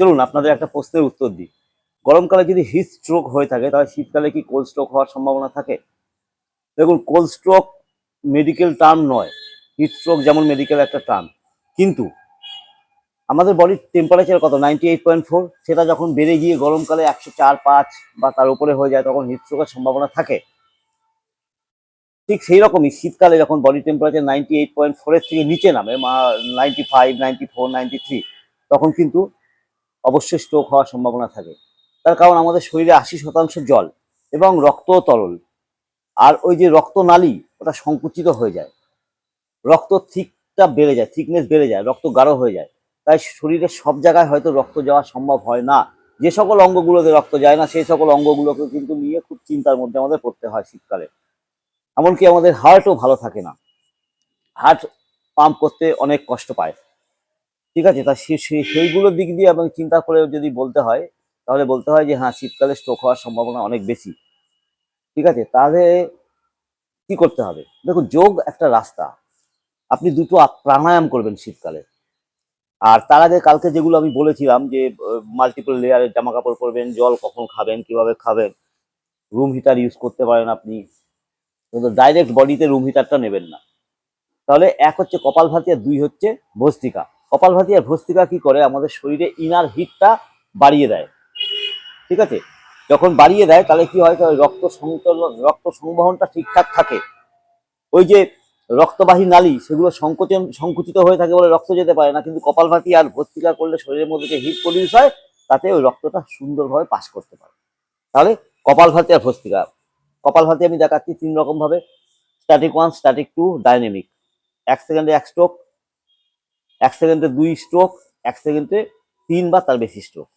চলুন, আপনাদের একটা প্রশ্নের উত্তর দিই। গরমকালে যদি হিট স্ট্রোক হয়ে থাকে, তাহলে শীতকালে কি কোল্ড স্ট্রোক হওয়ার সম্ভাবনা থাকে? দেখুন কোল্ড স্ট্রোক মেডিকেল টার্ম নয়। হিট স্ট্রোক যেমন মেডিকেল একটা টার্ম কিন্তু আমাদের বডির টেম্পারেচার কত? নাইনটি এইট পয়েন্ট ফোর সেটা যখন বেড়ে গিয়ে গরমকালে একশো চার, পাঁচ বা তার উপরে হয়ে যায়, তখন হিট স্ট্রোকের সম্ভাবনা থাকে। ঠিক সেই রকমই শীতকালে যখন body temperature ninety eight point ফোরের থেকে নিচে নামে ninety five ninety four ninety three তখন কিন্তু অবশ্যই স্ট্রোক হওয়ার সম্ভাবনা থাকে। তার কারণ আমাদের শরীরে আশি শতাংশ জল এবং রক্ত তরল। আর ওই যে রক্তনালী ওটা সংকুচিত হয়ে যায়। রক্ত থিকটা বেড়ে যায় থিকনেস বেড়ে যায়, রক্ত গাঢ় হয়ে যায়। তাই শরীরের সব জায়গায় হয়তো রক্ত যাওয়া সম্ভব হয় না। যে সকল অঙ্গগুলোতে রক্ত যায় না, সেই সকল অঙ্গগুলোকে কিন্তু নিয়ে খুব চিন্তার মধ্যে আমাদের পড়তে হয় শীতকালে। এমনকি আমাদের হার্টও ভালো থাকে না। হার্ট পাম্প করতে অনেক কষ্ট পায়। ঠিক আছে? তা সেইগুলোর দিক দিয়ে এবং চিন্তা করে যদি বলতে হয়, তাহলে বলতে হয় যে হ্যাঁ শীতকালে স্ট্রোক হওয়ার সম্ভাবনা অনেক বেশি। ঠিক আছে? তাহলে কি করতে হবে? দেখুন, যোগ একটা রাস্তা। আপনি দুটো প্রাণায়াম করবেন শীতকালে। আর তার আগে কালকে যেগুলো আমি বলেছিলাম যে মাল্টিপল লেয়ারের জামা কাপড় পরবেন, জল কখন খাবেন, কীভাবে খাবেন রুম হিটার ইউজ করতে পারেন আপনি। কিন্তু ডাইরেক্ট বডিতে রুম হিটারটা নেবেন না। তাহলে এক হচ্ছে কপালভাতি আর দুই হচ্ছে ভস্তিকা কপালভাতি আর ভস্তিকা কি করে? আমাদের শরীরে ইনার হিটটা বাড়িয়ে দেয়। ঠিক আছে? যখন বাড়িয়ে দেয়, তাহলে কি হয়? রক্ত সংকলন রক্ত সংবহনটা ঠিকঠাক থাকে। ওই যে রক্তবাহী নালী, সেগুলো সংকোচন, সংকুচিত হয়ে থাকে বলে রক্ত যেতে পারে না। কিন্তু কপালভাতি আর ভস্তিকা করলে শরীরের মধ্যে যে হিট প্রডিউস হয়, তাতে ওই রক্তটা সুন্দরভাবে পাস করতে পারে। তাহলে কপালভাতি আর ভস্তিকা। কপালভাতি আমি দেখাচ্ছি তিন রকমভাবে। Static one static two dynamic এক সেকেন্ডে এক স্ট্রোক এক সেকেন্ডে দুই স্ট্রোক এক সেকেন্ডে তিন বা তার বেশি স্ট্রোক